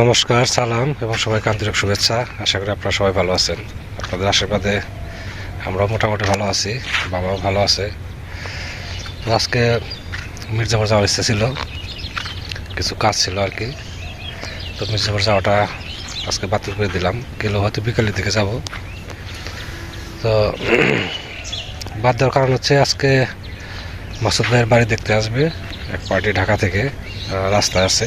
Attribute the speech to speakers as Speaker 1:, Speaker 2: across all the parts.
Speaker 1: নমস্কার, সালাম এবং সবাইকে আন্তরিক শুভেচ্ছা। আশা করি আপনারা সবাই ভালো আছেন। আপনাদের আশীর্বাদে আমরাও মোটামুটি ভালো আছি, বাবাও ভালো আছে। তো আজকে মির্জাপুর যাওয়ার ইচ্ছা ছিল, কিছু কাজ ছিল আর কি। তো মির্জাপুর যাওয়াটা আজকে বাতিল করে দিলাম। গেলেও হয়তো বিকালের দিকে যাব। তো বাদ দেওয়ার কারণ হচ্ছে আজকে মাসুদ ভাইয়ের বাড়ি দেখতে আসবে, এক পার্টি ঢাকা থেকে রাস্তায় আছে।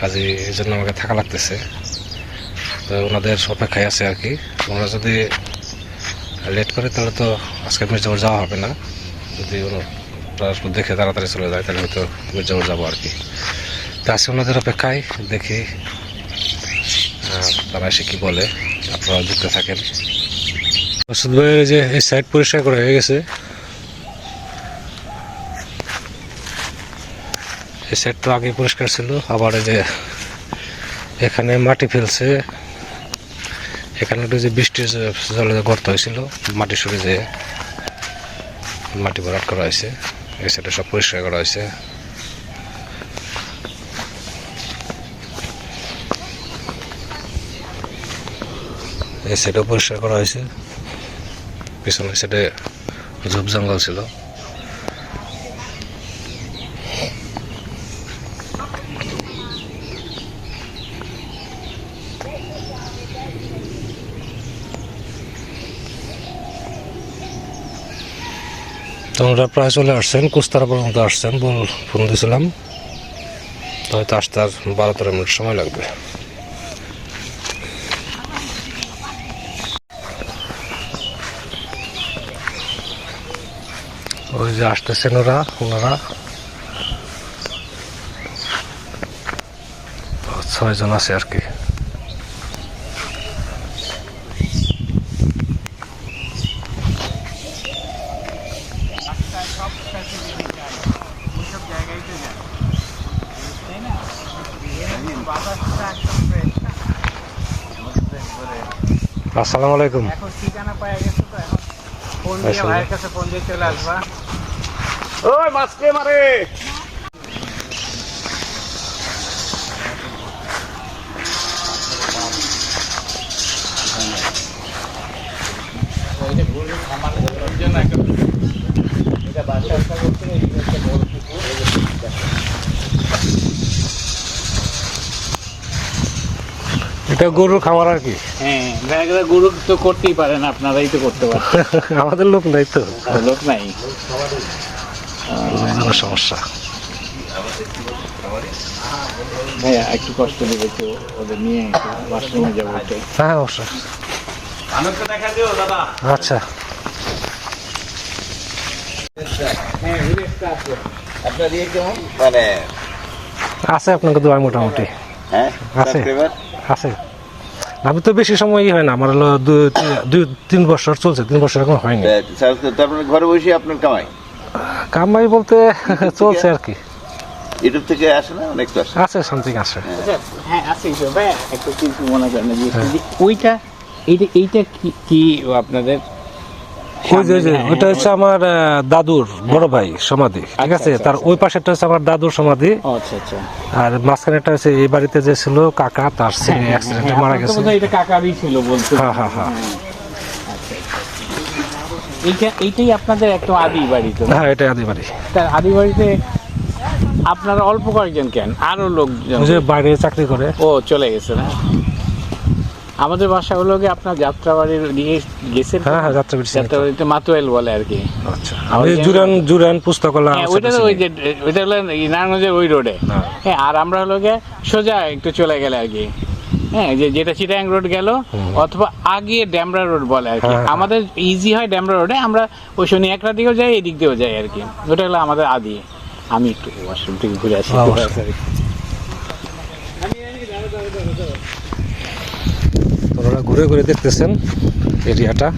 Speaker 1: কাজে এই জন্য আমাকে থাকা লাগতেছে। তো ওনাদের অপেক্ষায় আছে আর কি। ওনারা যদি লেট করে, তাহলে তো আজকে মির্জাপুর যাওয়া হবে না। যদি ওনারা দেখে তাড়াতাড়ি চলে যায়, তাহলে হয়তো মির্জাপুর যাব আর কি। তো আজকে ওনাদের অপেক্ষায় দেখি তারা এসে কী বলে, আপনারা যুক্ত থাকেন। মাসুদ ভাইয়ের যে এই সাইড পরিষ্কার করা হয়ে গেছে। এই সাইড তো আগে পরিষ্কার ছিল, আবার যে এখানে মাটি ফেলছে। এখানে একটু যে বৃষ্টির জলে গর্ত হয়েছিল, মাটি সরে যে মাটি ভরাট করা হয়েছে, এই সাইডে সব পরিষ্কার করা হয়েছে। এই সাইডেও পরিষ্কার করা হয়েছে। পিছনের সাইডে ঝোপ জঙ্গল ছিল। তো ওরা প্রায় চলে আসছেন, কুস্তারা পর্যন্ত আসছেন, বল ফোন দিয়েছিলাম হয়তো আসতে আর বারো তেরো মিনিট সময় লাগবে। ওই যে আসতেছেন ওরা ওনারা ছয়জন আছে আর কি আসসালামু আলাইকুম
Speaker 2: এখন ঠিকানা পাওয়া গেছে তো, এখন ফোন দিয়ে ভাইয়ের কাছে ফোন দিয়ে চলে আসবা।
Speaker 3: ওই মাছকে মারে।
Speaker 1: এটা গরুর খামার আর কি।
Speaker 2: হ্যাঁ গরু তো করতেই পারেন আপনারাই তো করতে পারেন
Speaker 1: আমাদের লোক নাই তো।
Speaker 2: লোক নাই।
Speaker 1: সমস্যা।
Speaker 2: ভাইয়া একটু কষ্ট দেবে তো ওদের নিয়ে বাথরুমে যাব
Speaker 1: হ্যাঁ অবশ্যই। আচ্ছা।
Speaker 2: হ্যাঁ
Speaker 3: মানে
Speaker 1: আছে আপনাকে দোয়া মোটামুটি।
Speaker 3: হ্যাঁ
Speaker 1: আছে। আছে। আমি তো বেশি সময় হয় না। আমার হলো দুই তিন- দুই তিন বছর চলছে। তিন বছর এখন হয়নি।
Speaker 3: তারপরে ঘরে বসে আপনার কামাই?
Speaker 1: কামাই বলতে চলছে আর কি।
Speaker 3: ইউটিউব থেকে আসে না? অনেক তো আসে।
Speaker 1: আছে সামথিং আছে।
Speaker 2: আচ্ছা, হ্যাঁ আছে ভাই একটা কিছু মনে করেন যে ওইটা এইটা এইটা কি কি আপনাদের
Speaker 1: ওই যে
Speaker 2: হ্যাঁ,
Speaker 1: ওইটা হচ্ছে আমার দাদুর বড় ভাই সমাধি ঠিক
Speaker 2: আচ্ছা,
Speaker 1: আছে?
Speaker 2: আচ্ছা,
Speaker 1: তার ওই পাশেরটা হচ্ছে আমার দাদুর সমাধি।
Speaker 2: ও, আচ্ছা আচ্ছা।
Speaker 1: আর মাঝখানেটা হচ্ছে এই বাড়িতে যে ছিল কাকা তার ছেলে
Speaker 2: হ্যাঁ,
Speaker 1: অ্যাক্সিডেন্টে
Speaker 2: হ্যাঁ,
Speaker 1: মারা
Speaker 2: আপনার
Speaker 1: গেছে।
Speaker 2: এটা কাকারই ছিল বলতে।
Speaker 1: হ্যাঁ হ্যাঁ হ্যাঁ।
Speaker 2: এইটা এইটাই আপনাদের একদম আদি বাড়ি তো
Speaker 1: হ্যাঁ এটা আদি বাড়ি।
Speaker 2: তার আদি বাড়িতে আপনারা অল্প কয়েকজন কেন? আরও লোকজন।
Speaker 1: যে বাইরে চাকরি করে।
Speaker 2: ও চলে গেছে না? আমাদের বাসা হলো গিয়ে আপনার যাত্রাবাড়ির দিকে গেছেন
Speaker 1: হ্যাঁ হ্যাঁ যাত্রা বেরিয়েছে
Speaker 2: যাত্রাবাড়িতে মাতুয়েল বলে আর কি।
Speaker 1: আচ্ছা। আমি জুরান জুরান পুস্তকলা
Speaker 2: হ্যাঁ ওইটা ওই যে ওইটা হলো নারায়ণগঞ্জের ওই রোডে।
Speaker 1: হ্যাঁ।
Speaker 2: হ্যাঁ আর আমরা হলো গিয়ে সোজা একটু চলে গেলে আর কি। হ্যাঁ যে যেটা চিটাং রোড গেল অথবা আগে ড্যামরা রোড বলে আর কি।
Speaker 1: হ্যাঁ।
Speaker 2: আমাদের ইজি হয় ড্যামরা রোডে আমরা ওই শনি একটা দিকেও যাই এদিক দিয়েও যাই আর কি। ওটা হলো আমাদের আদি। আমি একটু ওয়াশরুম থেকে ঘুরে আসি
Speaker 1: অবশ্যই। ওনারা ঘুরে ঘুরে দেখতেছেন এরিয়াটা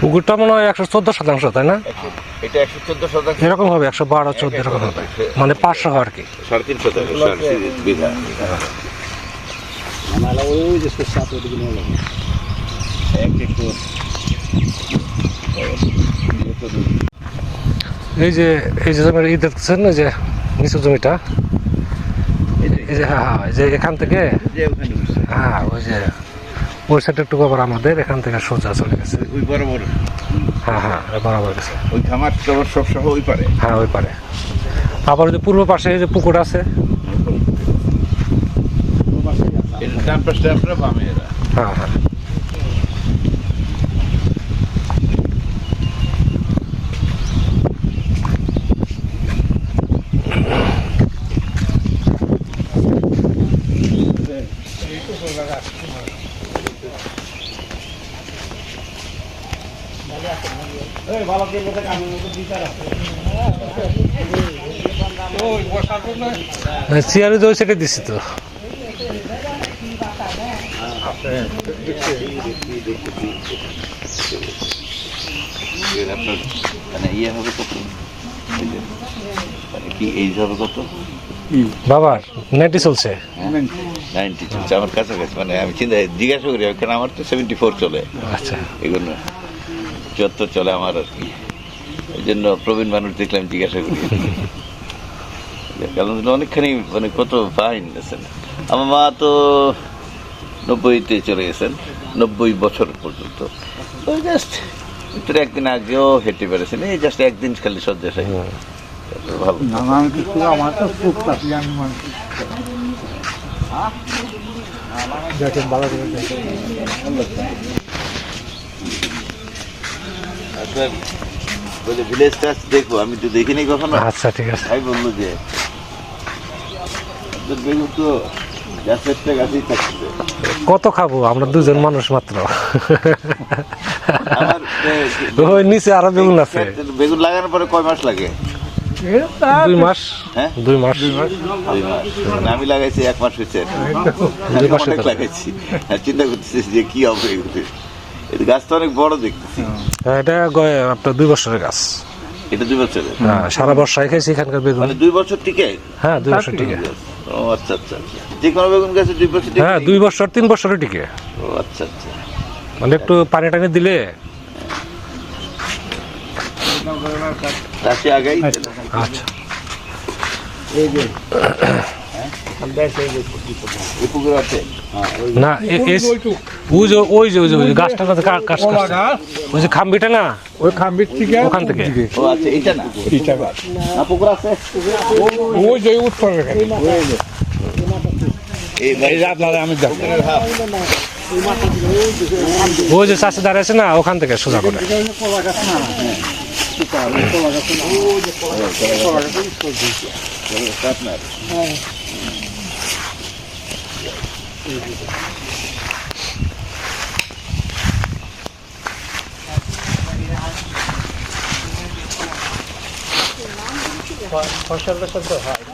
Speaker 1: পুকুরটা মনে হয় একশো চোদ্দ শতাংশ তাই না?
Speaker 3: এটা একশো চোদ্দ শতাংশ।
Speaker 1: এরকম হবে একশো বারো চোদ্দ এরকম হবে। মানে পাঁচশো আর কি।
Speaker 3: সাড়ে তিন শতাংশ বিঘা
Speaker 1: এই যে এই যে জমির ই দেখতেছেন না যে নিচু জমিটা? এই যে। হ্যাঁ হ্যাঁ যে এখান থেকে?
Speaker 3: যে ওখানে উঠছে।
Speaker 1: হ্যাঁ ওই যে। ওই সাইডটা একটু আবার আমাদের এখান থেকে সোজা চলে গেছে।
Speaker 3: ওই বরাবর।
Speaker 1: হ্যাঁ হ্যাঁ বরাবর গেছে।
Speaker 3: ওই খামার টামার সব সহ ওই পারে।
Speaker 1: হ্যাঁ ওই পারে। আবার ওই যে পূর্ব পাশে যে পুকুর আছে।
Speaker 3: ডান পাশটা আপনার বামে
Speaker 1: হ্যাঁ হ্যাঁ। চেয়ারে তো ওই সাইডে দিছি তো
Speaker 3: মানে ইয়ে হবে কত কি এইজ হবে কত
Speaker 1: বাবার নেটই চলছে।
Speaker 3: নাইনটি চলছে আমার কাছাকাছি মানে আমি চিন্তা জিজ্ঞাসা করি কারণ আমার তো সেভেন্টি ফোর চলে।
Speaker 1: আচ্ছা।
Speaker 3: এগুলো চুয়াত্তর চলে আমার আর কি। এই জন্য প্রবীণ মানুষ দেখলাম জিজ্ঞাসা করি। কারণ অনেকখানি মানে কত ফাইন আছেন আমার মা তো নব্বইতে চলে গেছেন নব্বই বছর পর্যন্ত। ওই জাস্ট ভিতরে একদিন আগেও হেঁটে পেরেছেন এই জাস্ট একদিন খালি শয্যাশায়ী ভালো।
Speaker 4: আমার তো খুব কাছে আমি দেখেন ভালো করে দেখেন।
Speaker 3: আপনার বলে ভিলেজটা দেখব আমি তো দেখিনি কখনো।
Speaker 1: আচ্ছা ঠিক আছে।
Speaker 3: ভাই বলল যে বেগুন তো গাছেরটা গাছেই থাকছে
Speaker 1: কত খাব? আমরা দুজন মানুষ মাত্র। ওই নিচে আরও বেগুন আছে।
Speaker 3: বেগুন লাগানোর পরে কয় মাস লাগে?
Speaker 1: দুই মাস।
Speaker 3: হ্যাঁ?
Speaker 1: দুই মাস।
Speaker 3: দুই মাস। মানে আমি লাগাইছি এক মাস হয়েছে। লাগাইছি। আর চিন্তা করতেছি যে কি হবে এগুলো। এই গাছটা অনেক বড় দেখতেছি।
Speaker 1: হ্যাঁ, এটা গয়ে আপনার দুই বছরের গাছ।
Speaker 3: এটা দুই বছরের?
Speaker 1: হ্যাঁ সারা বর্ষায় খাইছি এখানকার বেগুন।
Speaker 3: মানে দুই বছর টিকে?
Speaker 1: হ্যাঁ দুই বছর টিকে।
Speaker 3: ও আচ্ছা আচ্ছা আচ্ছা। যে কোনো বেগুন গাছে দুই বছর টিকে?
Speaker 1: হ্যাঁ দুই বছর তিন বছরে টিকে।
Speaker 3: ও আচ্ছা আচ্ছা।
Speaker 1: মানে একটু পানি টানি দিলে
Speaker 3: চাষি আগাই
Speaker 1: আচ্ছা।
Speaker 4: এই যে।
Speaker 1: না ওই যে ওই যে ওই যে ওই যে গাছটা না করছে ওই যে খাম্বিটা না?
Speaker 4: ওই খাম্বির থেকে।
Speaker 1: ওখান থেকে।
Speaker 3: ও আচ্ছা এটা না?
Speaker 4: গাছ
Speaker 3: না। পুকুর আছে?
Speaker 4: ওই যে উত্তর এখানে।
Speaker 3: এই
Speaker 4: এই যে আপনারা আমি দেখো
Speaker 3: পুকুরের হাফ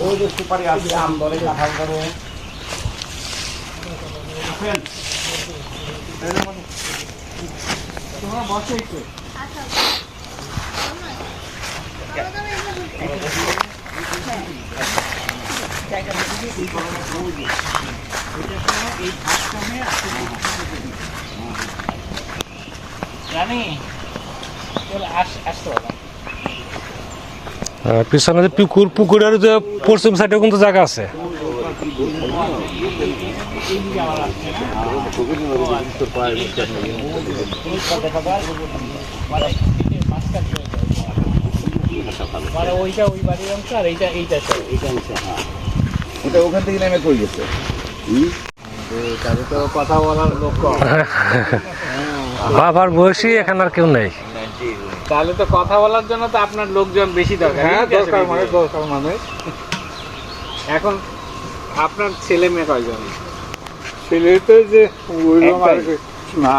Speaker 1: ওই যে চাষি দাঁড়িয়েছে না পিছনে যে পুকুর, পুকুরের যে পশ্চিম সাইডে কিন্তু জায়গা আছে।
Speaker 2: মানে ওইটা, ওই বাড়ির অংশ আর এইটা এইটা এইটা অংশ
Speaker 3: ওটা ওখান থেকে নেমে কই গেছে।
Speaker 4: তবে তো কথা বলার লোক কম।
Speaker 1: বাবার বয়সী এখানে আর কেউ নেই।
Speaker 2: তাহলে তো কথা বলার জন্য তো আপনার লোকজন বেশি দরকার।
Speaker 4: হ্যাঁ দরকার মানে দরকার। মানে।
Speaker 2: এখন আপনার ছেলে মেয়ে কয়জন?
Speaker 4: ছেলে তো যে? না।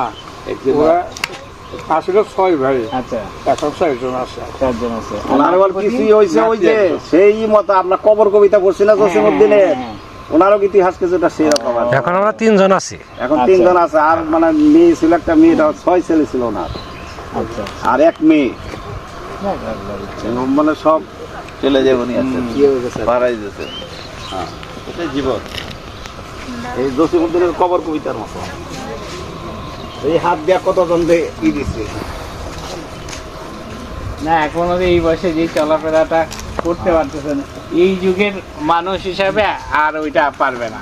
Speaker 4: আসলে ছয় ভাই।
Speaker 2: আচ্ছা।
Speaker 4: এখন ছয়জন আছে।
Speaker 2: চারজন আছে।
Speaker 5: আর বল কিছু হয়েছে ওই যে সেই মতো আপনার কবর কবিতা পড়ছি না জসিমুদ্দিনের
Speaker 4: ওনারও ইতিহাস কিছুটা সেরকম আছে
Speaker 1: এখন আমরা তিনজন আছি।
Speaker 4: এখন
Speaker 2: আচ্ছা।
Speaker 4: তিনজন আছে। আর মানে মেয়ে ছিল একটা মেয়েটা ছয় ছেলে ছিল ওনার।
Speaker 2: আচ্ছা।
Speaker 4: আর এক মেয়ে। মানে সব
Speaker 3: চলে যাবনি আছে।
Speaker 4: ইয়ে হয়ে হ্যাঁ।
Speaker 3: এটাই জীবন।
Speaker 4: এই জসিমুদ্দিনের কবর কবিতার মতো। এই হাত দিয়া কতজন ই দিচ্ছে
Speaker 2: না এখনও এই বয়সে যে চলাফেরাটা করতে পারতেছে না। এই যুগের মানুষ হিসাবে আর ওইটা পারবে না।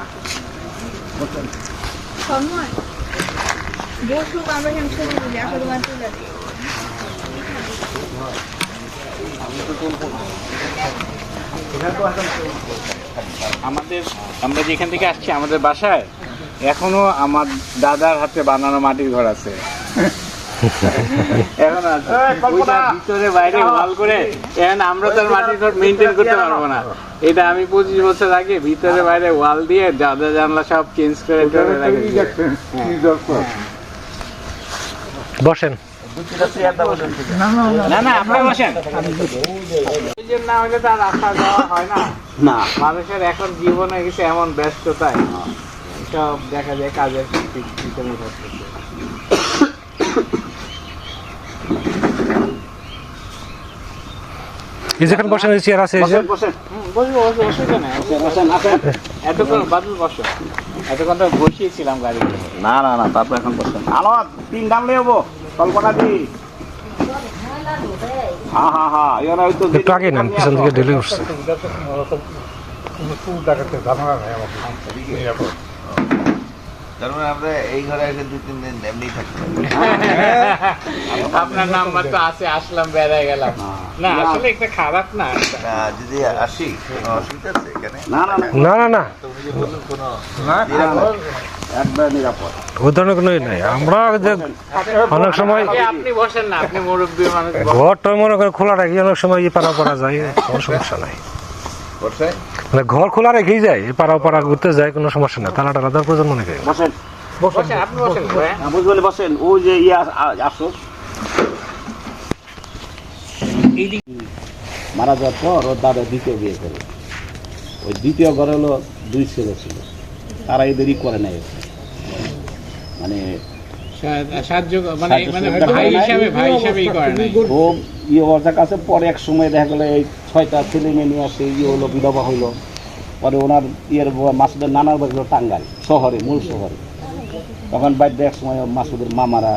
Speaker 2: আমাদের আমরা যেখান থেকে আসছি আমাদের বাসায় এখনও আমার দাদার হাতে বানানো মাটির ঘর আছে। এখন ভিতরে বাইরে ওয়াল করে এখন আমরা তো মাটির ঘর মেনটেন করতে পারব না। এটা আমি পঁচিশ বছর আগে ভিতরে বাইরে ওয়াল দিয়ে দাদা জানলা সব চেঞ্জ করে টেরে রেখেছি। হ্যাঁ।
Speaker 1: বসেন।
Speaker 2: না না আপনি বসেন। না হলে তো আর যাওয়া হয় না।
Speaker 4: না।
Speaker 2: মানুষের এখন জীবনে গেছে এমন ব্যস্ততায়। সব দেখা যায় কাজের থাকতেছে
Speaker 1: বসেন এই চেয়ার আছে
Speaker 4: বসেন বসেন।
Speaker 2: হুম, বসবো বসবো
Speaker 4: বসেন আসেন।
Speaker 2: এতক্ষণ বাদল বসো। এতক্ষণ তো বসিয়েছিলাম গাড়ি
Speaker 4: না না না তারপর এখন বসেন আলো তিন নিয়ে যাব কল্পনা দি। হ্যাঁ হ্যাঁ হ্যাঁ এরা হয়তো
Speaker 1: একটু আগে নেন পিছন থেকে উঠছে।
Speaker 3: আমরা এই ঘরে এসে দু তিন দিন এমনি থাকতে
Speaker 2: আপনার নাম্বার তো আছে আসলাম বেড়ায় গেলাম। না। আসলে একটা খারাপ না
Speaker 3: যদি আসি কোনো অসুবিধা আছে এখানে?
Speaker 4: না না না।
Speaker 1: না না না।
Speaker 4: একবার নিরাপদ?
Speaker 1: ওই কোনো নাই। আমরা যে অনেক সময়
Speaker 2: আপনি বসেন না আপনি মুরব্বী মানুষ
Speaker 1: ঘরটা মনে করে খোলা রাখি অনেক সময় ই পাড়া পড়া যায় কোনো সমস্যা নাই। মানে ঘর খোলা রেখেই যায় পাড়া পাড়া ঘুরতে যায় কোনো সমস্যা নাই। তালা টালা দেওয়ার প্রয়োজন মনে করি না।
Speaker 4: বসেন।
Speaker 2: বসেন আপনি বসেন। ভাইয়া।
Speaker 4: হ্যাঁ, বসেন। ওই যে ইয়ে আস- মারা যাওয়ার পর ওর দাদা দ্বিতীয় বিয়ে করে। ওই দ্বিতীয় ঘরে হলো দুই ছেলে ছিল। তারা এদেরই করে নাই মানে
Speaker 2: মানে মানে
Speaker 4: ইয়ে ওর কাছে পরে এক সময় দেখা গেলো এই ছয়টা ছেলে মেয়ে নিয়ে আসে ইয়ে হলো বিধবা হইল। পরে ওনার ইয়ের মাসুদের নানার বাড়ি হলো টাঙ্গাইল শহরে মূল শহরে। তখন বাধ্য এক সময় মাসুদের মামারা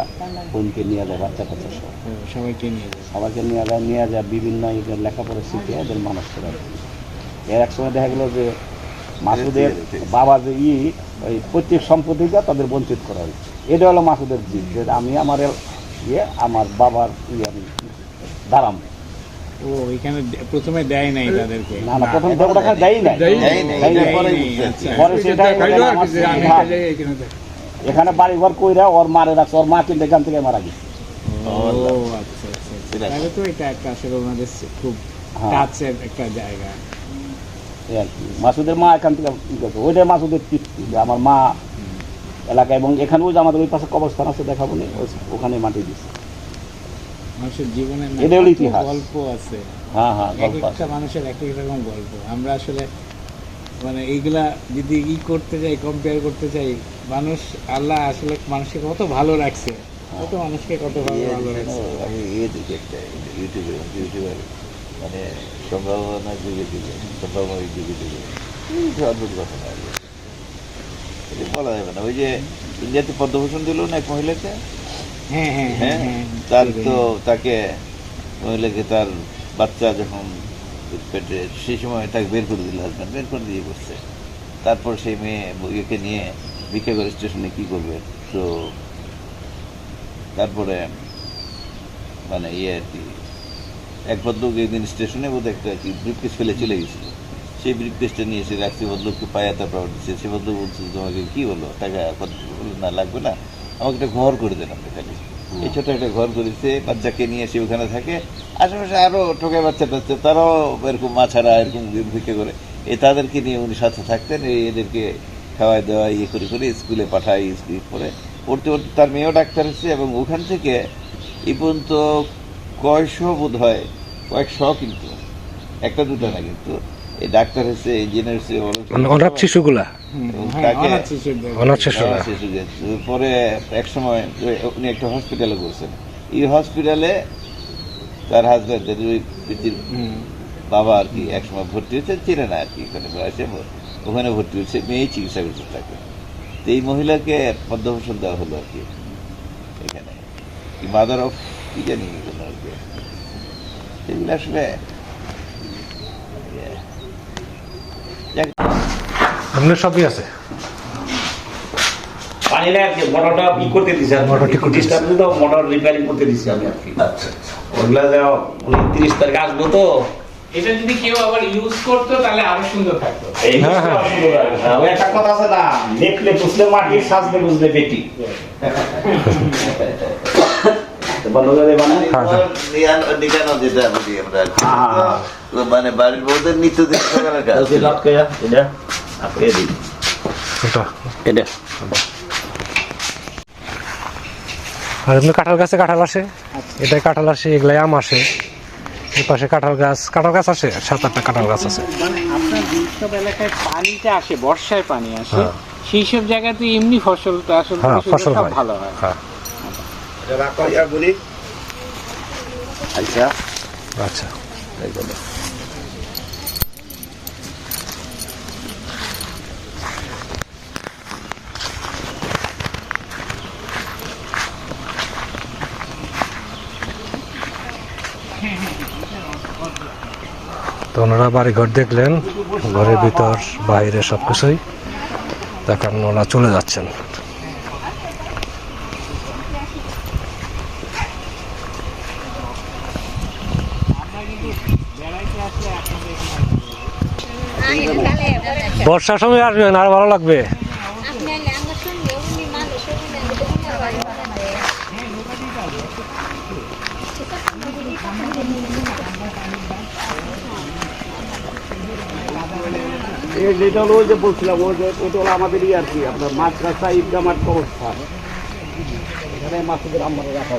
Speaker 4: বোনকে নিয়ে যায় বাচ্চা কাচ্চা সহ
Speaker 2: সবাইকে নিয়ে যাবে
Speaker 4: সবাইকে নিয়ে যায় নিয়ে যায় বিভিন্ন এদের লেখাপড়া শিখে এদের মানুষ করে। এর এক সময় দেখা গেলো যে মাসুদের বাবা যে ই ওই প্রত্যেক সম্পত্তিটা তাদের বঞ্চিত করা হয়েছে এটা হলো মাসুদের জিদ যে আমি আমার ইয়ে আমার বাবার ইয়ে আমি দাঁড়াম
Speaker 2: ও এখানে প্রথমে দেয় নাই তাদেরকে
Speaker 4: না না প্রথম দেবটা দেয় নাই
Speaker 3: দেয় নাই,
Speaker 4: দেয় নাই।
Speaker 3: এটা পরে
Speaker 2: দেয় নাই,
Speaker 3: বুঝতে
Speaker 2: আচ্ছা।
Speaker 4: সেটা এখানে। এখানে বাড়ি ঘর কইরা ওর মারে রাখছে ওর মা কিন্তু এখান থেকে মারা গেছে
Speaker 2: ও আচ্ছা আচ্ছা। তাহলে তো এটা একটা আসলে ওনাদের খুব
Speaker 4: হ্যাঁ।
Speaker 2: কাছের একটা জায়গা
Speaker 4: এই আর কি মাসুদের মা এখান থেকে করছে। ওইটাই মাসুদের তৃপ্তি যে আমার মা এলাকায় এবং এখানেও যে আমাদের ওই পাশে কবরস্থান আছে দেখাবো নি ওখানে মাটি দিচ্ছে
Speaker 2: মানুষের জীবনে
Speaker 4: এটা হলো ইতিহাস।
Speaker 2: গল্প আছে।
Speaker 4: হ্যাঁ হ্যাঁ
Speaker 2: এক
Speaker 4: গল্প
Speaker 2: একটা মানুষের এক এক রকম গল্প। আমরা আসলে মানে এইগুলা যদি ই করতে যাই কম্পেয়ার করতে চাই মানুষ আল্লাহ আসলে মানুষকে কত ভালো রাখছে। কত মানুষকে কত ভালো ভালো রাখছে।
Speaker 3: ইউটিউবে মানে এই যে অদ্ভুত ঘটনা এটা বলা যাবে না ওই যে ইন্ডিয়াতে পদ্মভূষণ দিল না এক মহিলাকে
Speaker 2: হ্যাঁ
Speaker 3: তার তো তাকে মহিলাকে তার বাচ্চা যখন পেটে সেই সময় তাকে বের করে দিল হাজব্যান্ড বের করে দিয়ে বসছে তারপর সেই মেয়ে ইয়েকে নিয়ে ভিক্ষাগর স্টেশনে কি করবে তো তারপরে মানে ইয়ে আর কি এক ভদ্রলোক একদিন স্টেশনে বোধ একটা কি ব্রিফকেস ফেলে চলে গেছিল। সেই ব্রিফকেসটা নিয়ে এসে রাখছে ভদ্রলোককে পায়া তারপর দিচ্ছে সে ভদ্রলোক বলছে তোমাকে কি বলো টাকা কত? বলল, না লাগবে না। আমাকে একটা ঘর করে দেন আপনি খালি। এই ছোট একটা ঘর করেছে বাচ্চাকে নিয়ে সে ওখানে থাকে। আশেপাশে আরও ঠোকায় বাচ্চা টাচ্চা তারাও এরকম মাছারা এরকম ভিক্ষে করে। এই তাদেরকে নিয়ে উনি সাথে থাকতেন এই এদেরকে খাওয়াই দেওয়া ইয়ে করে করে স্কুলে পাঠায় স্কুল করে পড়তে পড়তে তার মেয়েও ডাক্তার হচ্ছে এবং ওখান থেকে এই পর্যন্ত কয়শো বোধ হয় কয়েকশো কিন্তু একটা দুটো না কিন্তু এই ডাক্তার হচ্ছে ইঞ্জিনিয়ার হচ্ছে
Speaker 1: অনাথ শিশুগুলা?
Speaker 2: হ্যাঁ অনাথ শিশুদের।
Speaker 3: পরে এক সময় উনি একটা হসপিটালে করছেন এই হসপিটালে তার হাজব্যান্ড ওই পিতির বাবা আর কি এক সময় ভর্তি হয়েছে চেনে না আর কি ওখানে বয়সে ওখানে ভর্তি হয়েছে মেয়েই চিকিৎসা করছে তাকে তো এই মহিলাকে পদ্মভূষণ দেওয়া হলো আর কি এখানে। কি মাদার অফ কি জানি কোনো আর কি আসলে।
Speaker 1: সবই আছে
Speaker 4: পানি না আর কি মোটরটা ই করতে দিছে আর
Speaker 1: মোটর ঠিক
Speaker 4: ডিস্টার্ব তো মোটর রিপেয়ারিং করতে দিছি আমি আর কি
Speaker 3: আচ্ছা
Speaker 4: ওগুলা যা উনি তিরিশ তারিখ আসব তো
Speaker 2: এটা যদি কেউ আবার ইউজ করতো তাহলে আরও সুন্দর থাকতো।
Speaker 1: হ্যাঁ, হ্যাঁ।
Speaker 4: হ্যাঁ, একটা কথা আছে না দেখলে বুঝলে মাটি সাজলে বুঝলে বেটি। তো
Speaker 1: হ্যাঁ, হ্যাঁ।
Speaker 3: তো মানে বাড়ির বউদের
Speaker 4: এটা আপনি দিন
Speaker 1: এটা। আর এমনি কাঁঠাল গাছে কাঁঠাল আসে। এটাই কাঁঠাল আসে এগুলাই আম আসে। এই পাশে কাঁঠাল গাছ কাঁঠাল গাছ আসে? সাত আটটা কাঁঠাল গাছ আছে।
Speaker 2: মানে আপনার যেসব এলাকায় পানিটা আসে বর্ষায় পানি আসে।
Speaker 1: হ্যাঁ।
Speaker 2: সেই সব জায়গাতে এমনি ফসলটা আসলে
Speaker 1: হ্যাঁ ফসল
Speaker 2: সব
Speaker 1: হয়।
Speaker 2: ভালো হয়
Speaker 1: হ্যাঁ
Speaker 3: আচ্ছা।
Speaker 1: আচ্ছা। তো ওনারা বাড়ি ঘর দেখলেন ঘরের ভিতর বাইরে সব কিছুই দেখার ওনারা চলে যাচ্ছেন। বর্ষার সময় আসবেন আর ভালো লাগবে।
Speaker 4: যেটা হলো ওই যে বলছিলাম ওই যে ওইটা হলো আমাদেরই আর কি আপনার মাদ্রাসা ঈদগা মাঠ কবরস্থান। এখানে মাসুদের আমার রাখা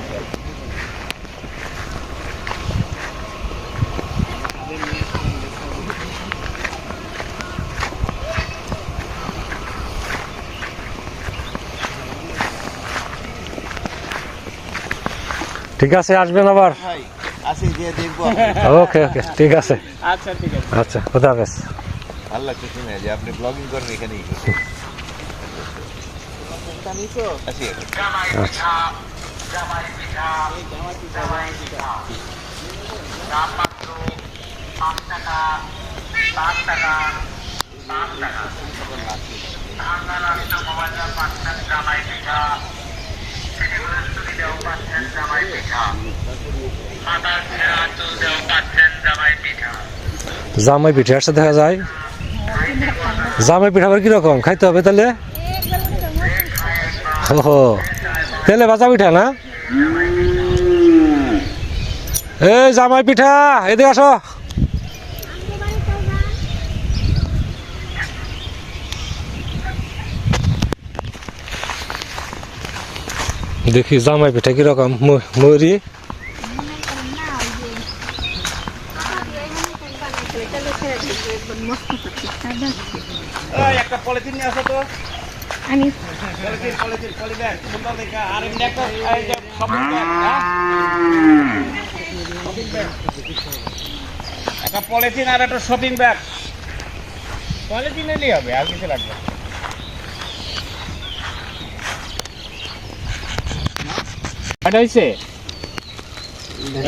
Speaker 1: ঠিক আছে আসবেন আবার?
Speaker 3: আসি যে দেখব
Speaker 1: ওকে ওকে ঠিক আছে।
Speaker 2: আচ্ছা ঠিক আছে।
Speaker 1: আচ্ছা খুদা হাফেজ।
Speaker 3: ভালো লাগছে শুনে যে আপনি ব্লগিং করেন এখানেই। আসি এখন।
Speaker 1: আচ্ছা জামাই পিঠা আসতে দেখা যায়? জামাই পিঠা আবার কীরকম? খাইতে হবে তাহলে? ও তেলে ভাজা পিঠা না? এই জামাই পিঠা, এদিকে আসো। দেখি জামাই পিঠা কীরকম? মু- মুড়ি?
Speaker 4: একটা পলিথিন নিয়ে আসো তো।
Speaker 5: আমি
Speaker 4: পলিথিন পলিথিন পলিব্যাগ সুন্দর দেখা। আর এমনি একটা শপিং ব্যাগ শপিং ব্যাগ একটা পলিথিন আর একটা শপিং ব্যাগ
Speaker 2: পলিথিন নিলেই হবে আর কিছু লাগবে কয়টা হয়েছে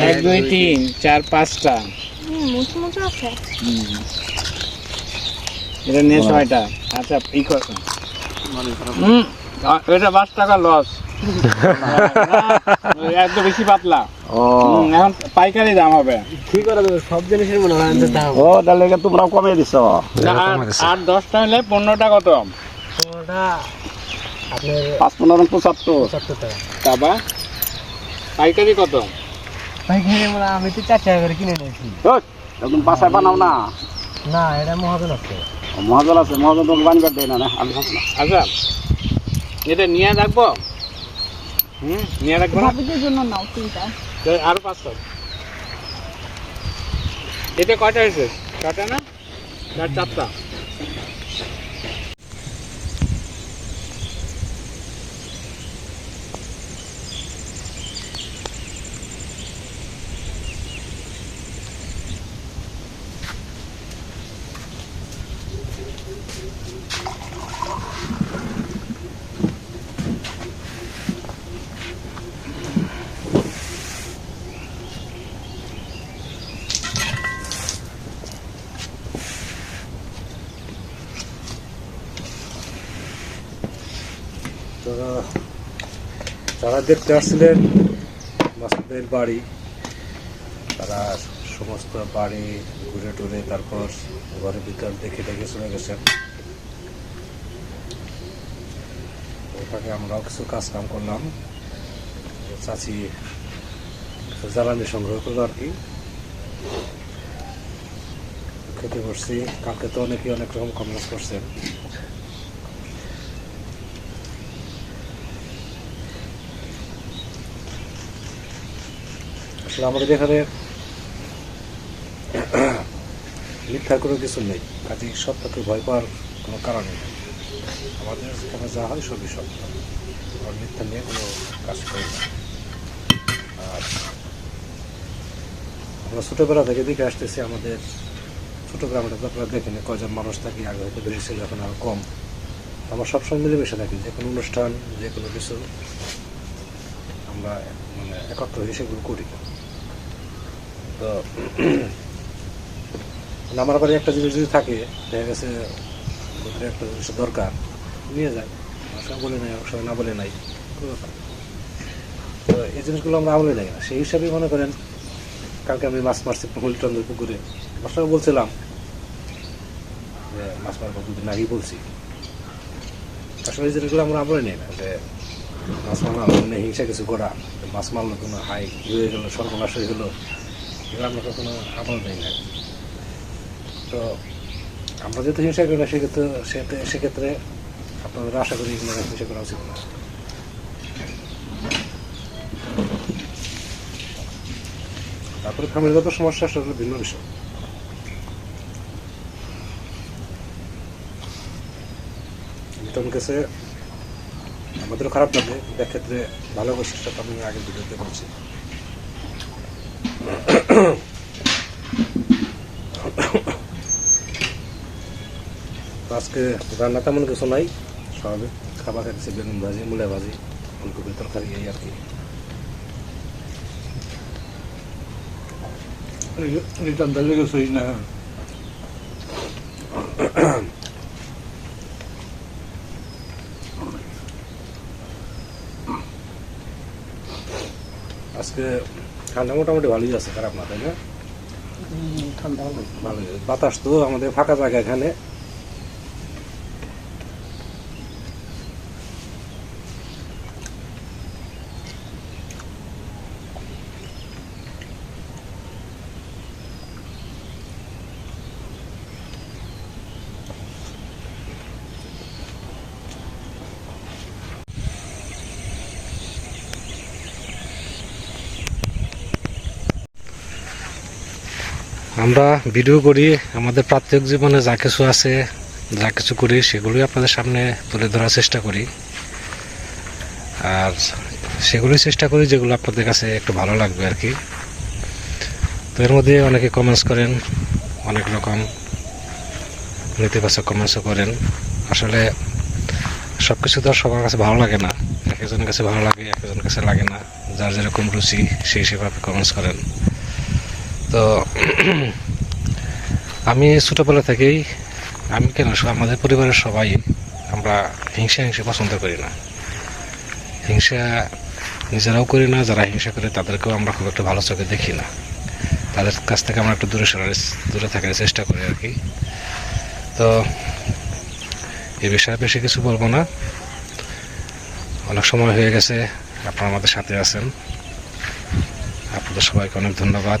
Speaker 2: এক দুই তিন চার পাঁচটা। এটা নিয়ে ছয়টা আচ্ছা ই কর। হুম, এটা পাঁচ টাকা লস। একদম বেশি পাতলা। এখন পাইকারি দাম হবে।
Speaker 4: ও তাহলে তোমরা কমে দিছ।
Speaker 2: না, আর- দশটা হলে পনেরোটা কত?
Speaker 4: পাঁচ পনেরো পঁচাত্তর।
Speaker 2: তাবা পাইকারি কত?
Speaker 6: আমি তো চার টাকা করে কিনে নিয়েছি।
Speaker 4: একদম বাসায় বানাও না।
Speaker 6: না এটা মহাজন আছে।
Speaker 4: মহাজন আছে মহাজন তোমাকে বানবার দেয় না না? আমি
Speaker 2: আচ্ছা। এটা নিয়ে রাখব? হুম নিয়ে রাখব না?
Speaker 5: জন্য নাও তিনটা।
Speaker 2: তো আরও পাঁচশো। এটা কয়টা হয়েছে? ছটা না? চার চারটা
Speaker 1: যারা যারা দেখতে আসছিলেন মাসুদের বাড়ি। তারা সমস্ত বাড়ি ঘুরে টুরে তারপর ঘরের ভিতর দেখে দেখে চলে গেছেন। ওখানে আমরাও কিছু কাজ কাম করলাম। চাচি জ্বালানি সংগ্রহ করল আর কি। খেতে বসছি। কালকে তো অনেকে অনেক রকম কমেন্টস করছেন। আমাদের এখানে মিথ্যার কোনো কিছু নেই। কাজে সত্যকে ভয় পাওয়ার কোনো কারণ নেই। আমাদের এখানে যা হয় সবই সত্য। আর মিথ্যা নিয়ে কোনো কাজ করি না। আর আমরা ছোটোবেলা থেকে দেখে আসতেছি আমাদের ছোটো গ্রামটা তো আপনারা দেখেন, কয়জন মানুষ থাকি, আগে হয়তো বেশি ছিল এখন আরও কম। আমরা সবসময় মিলে মিলেমিশে থাকি, যে কোনো অনুষ্ঠান, যে কোনো কিছু আমরা মানে একত্র হয়ে সেগুলো করি। তো মানে আমার বাড়ি একটা জিনিস যদি থাকে, দেখা গেছে একটা জিনিস দরকার, নিয়ে যায় বলে নাই সময় না বলে নাই তো এই জিনিসগুলো আমরা আমলে নেই না। সেই হিসাবে মনে করেন, কালকে আমি মাছ মারছি হলিচন্দ্র পুকুরে। মাছটা বলছিলাম যে, মাছ মারবো দুদিন আগেই বলছি। আসলে এই জিনিসগুলো আমরা আমলে নেই না, যে মাছ মারলাম হিংসা কিছু করা, মাছ মারলো কোনো হাই, হয়ে গেলো, সর্বনাশ হয়ে গেলো। এগুলো আমরা কখনো আমল নেই। না তো আমরা যেহেতু হিংসা করি না, সেক্ষেত্রে সেক্ষেত্রে আপনাদের আশা করি এগুলো হিংসা করা উচিত না। তারপরে ফ্যামিলিগত সমস্যা, সেটা ভিন্ন বিষয়। লিটন কাছে আমাদেরও খারাপ লাগে এক ক্ষেত্রে ভালো করছে আমি আগের ভিডিওতে বলছি। আজকে রান্না তেমন কিছু নাই স্বাভাবিক খাবার খাইতেছি বেগুন ভাজি মূলা ভাজি ফুলকপির তরকারি এই আর কি।
Speaker 2: রিটার্ন দিলে গেছিস না?
Speaker 1: আজকে ঠান্ডা মোটামুটি ভালোই আছে খারাপ না তাই না?
Speaker 6: ঠান্ডা
Speaker 1: ভালোই। বাতাস তো আমাদের ফাঁকা জায়গা এখানে। আমরা ভিডিও করি, আমাদের প্রাত্যহিক জীবনে যা কিছু আছে, যা কিছু করি, সেগুলোই আপনাদের সামনে তুলে ধরার চেষ্টা করি। আর সেগুলোই চেষ্টা করি যেগুলো আপনাদের কাছে একটু ভালো লাগবে আর কি। তো এর মধ্যে অনেকে কমেন্টস করেন, অনেক রকম নেতিবাচক কমেন্টসও করেন। আসলে সব কিছু তো সবার কাছে ভালো লাগে না। এক একজনের কাছে ভালো লাগে, এক একজনের কাছে লাগে না। যার যেরকম রুচি, সেই আপনি কমেন্টস করেন। তো আমি ছোটোবেলা থেকেই, আমি কেন আমাদের পরিবারের সবাই আমরা হিংসা হিংসা পছন্দ করি না। হিংসা নিজেরাও করি না, যারা হিংসা করে তাদেরকেও আমরা খুব একটা ভালো চোখে দেখি না। তাদের কাছ থেকে আমরা একটু দূরে সরার দূরে থাকার চেষ্টা করি আর কি। তো এ বিষয়ে বেশি কিছু বলব না। অনেক সময় হয়ে গেছে, আপনারা আমাদের সাথে আছেন। আপনাদের সবাইকে অনেক ধন্যবাদ।